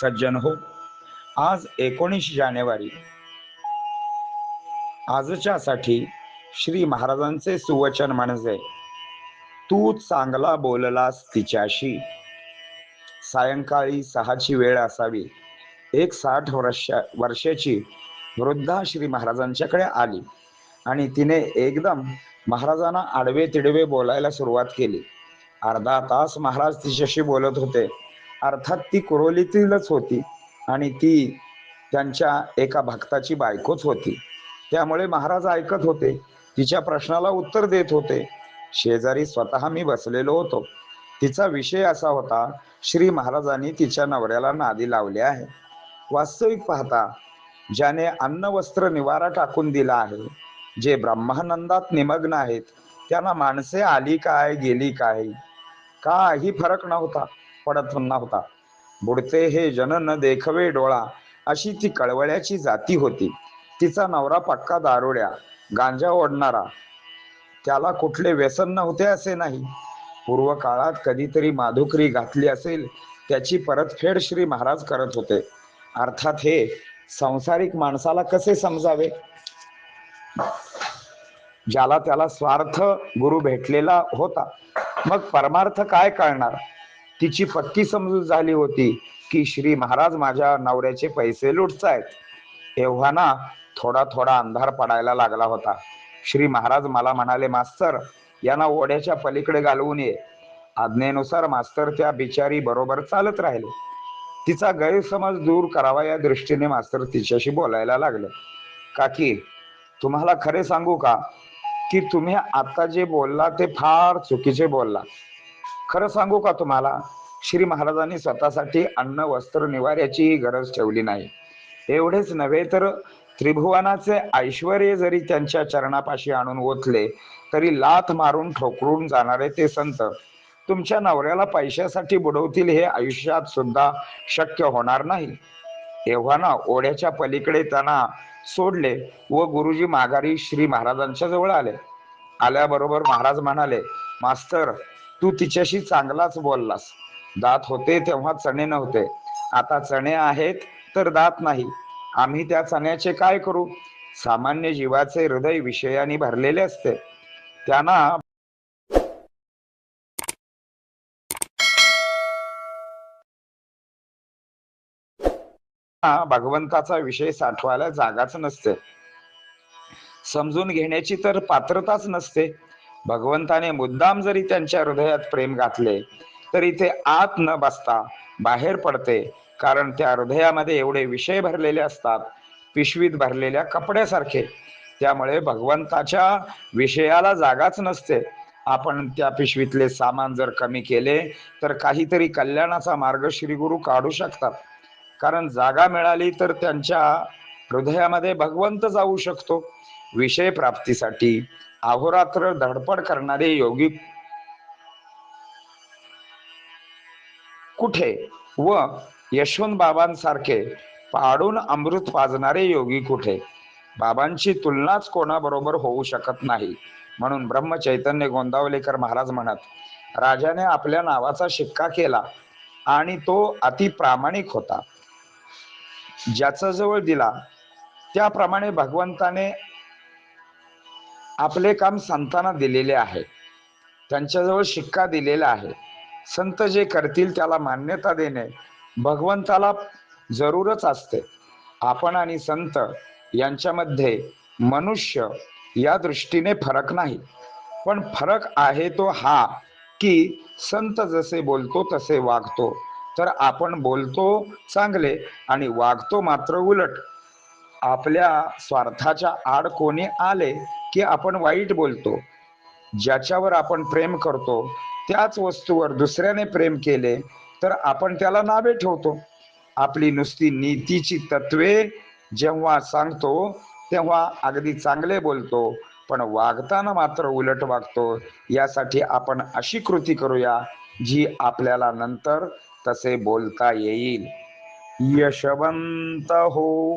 सज्जन हो. आज एकोणीस जानेवारी. आजच्यासाठी श्री महाराजांचे सुवचन म्हणजे तू चांगला बोललास तिच्याशी. सायंकाळी सहाची वेळ असावी. एक साठ वर्ष वर्षाची वृद्धा श्री महाराजांच्याकडे आली आणि तिने एकदम महाराजांना आडवे तिडवे बोलायला सुरुवात केली. अर्धा तास महाराज तिच्याशी बोलत होते. अर्थात ती कुरोलीतीलच होती आणि ती त्यांच्या एका भक्ताची बायकोच होती. त्यामुळे महाराज ऐकत होते तिच्या प्रश्नाला उत्तर देत होते. शेजारी स्वतः मी बसलेलो होतो. तिचा विषय असा होता श्री महाराजांनी तिच्या नवऱ्याला नादी लावले आहे. वास्तविक पाहता ज्याने अन्न वस्त्र निवारा टाकून दिला आहे जे ब्रह्मानंदात निमग्न आहेत त्यांना माणसे आली काय गेली काय? काही फरक नव्हता. पडत नव्हता बुडते हे जनन देखवे डोळा. अशी ती कळवळ्याची जाती होती. तिचा नवरा पक्का दारुड्या. गांजा ओढणारा. त्याला कुठले व्यसन नव्हते असे नाही. पूर्व काळात कधीतरी माधुकरी घातली असेल त्याची परतफेड श्री महाराज करत होते. अर्थात हे सांसारिक माणसाला कसे समजावे? ज्याला त्याला स्वार्थ गुरु भेटलेला होता. मग परमार्थ काय कळणार? तिची पक्की समजूत झाली होती की श्री महाराज माझ्या नवऱ्याचे पैसे लुटतायत. तेव्हा ना थोडा थोडा अंधार पडायला लागला होता. श्री महाराज मला म्हणाले मास्तर यांना ओढ्याच्या पलीकडे घालवून ये. आज्ञेनुसार मास्तर त्या बिचारी बरोबर चालत राहिले. तिचा गैरसमज दूर करावा या दृष्टीने मास्तर तिच्याशी बोलायला लागले. काकी तुम्हाला खरे सांगू का? की तुम्ही आता जे बोलला ते फार चुकीचे बोलला. खरं सांगू का तुम्हाला? श्री महाराजांनी स्वतःसाठी अन्न वस्त्र निवाऱ्याचीही गरज ठेवली नाही. एवढेच नव्हे तर त्रिभुवनाचे ऐश्वर जरी त्यांच्या चरणापाशी आणून ओतले तरी लाथ मारून ठोकरून जाणारे ते संत तुमच्या नवऱ्याला पैशासाठी बुडवतील हे आयुष्यात सुद्धा शक्य होणार नाही. तेव्हा ना ओढ्याच्या पलीकडे त्यांना सोडले व गुरुजी माघारी श्री महाराजांच्या जवळ आले. आल्याबरोबर महाराज म्हणाले मास्तर तू तिच्याशी चांगलाच बोललास. दात होते तेव्हा चणे नव्हते. आता चणे आहेत तर दात नाही. आम्ही त्या चण्याचे काय करू? सामान्य जीवाचे हृदय विषयाने भरलेले असते. त्यांना भगवंताचा विषय साठवायला जागाच नसते. समजून घेण्याची तर पात्रताच नसते. भगवंताने मुद्दाम जरी त्यांच्या हृदयात प्रेम घातले तरी ते आत न बसता बाहेर पडते. कारण त्या हृदयामध्ये एवढे विषय भरलेले असतात पिशवीत भरलेल्या कपड्यासारखे. त्यामुळे भगवंताच्या विषयाला जागाच नसते. आपण त्या पिशवीतले सामान जर कमी केले तर काहीतरी कल्याणाचा मार्ग श्री गुरु काढू शकतात. कारण जागा मिळाली तर त्यांच्या हृदयामध्ये भगवंत जाऊ शकतो. विषय प्राप्तीसाठी अहोरात्र धडपड करणारे योगी कुठे व यशवंत बाबांसारखे पाडून अमृत पाजणारे योगी कुठे? बाबांची तुलनाच कोणाबरोबर होऊ शकत नाही. म्हणून ब्रह्म चैतन्य गोंदावलेकर महाराज म्हणत राजाने आपल्या नावाचा शिक्का केला आणि तो अति प्रामाणिक होता. ज्याचा जवळ दिला त्याप्रमाणे भगवंताने आपले काम संतांना दिलेले आहे. त्यांच्याजवळ शिक्का दिलेला आहे. संत जे करतील त्याला मान्यता देणे भगवंताला जरूरच असते. आपण आणि संत यांच्यामध्ये मनुष्य या दृष्टीने फरक नाही. पण फरक आहे तो हा की संत जसे बोलतो तसे वागतो. तर आपण बोलतो चांगले आणि वागतो मात्र उलट. आपल्या स्वार्थाच्या आड कोणी आले की आपण वाईट बोलतो? ज्याच्यावर आपण प्रेम करतो त्याच वस्तूवर दुसऱ्याने प्रेम केले तर आपण त्याला नावे ठेवतो. आपली नुसती नीतीची तत्वे जेव्हा सांगतो तेव्हा अगदी चांगले बोलतो पण वागताना मात्र उलट वागतो. यासाठी आपण अशी कृती करूया जी आपल्याला नंतर तसे बोलता येईल. यशवंत हो.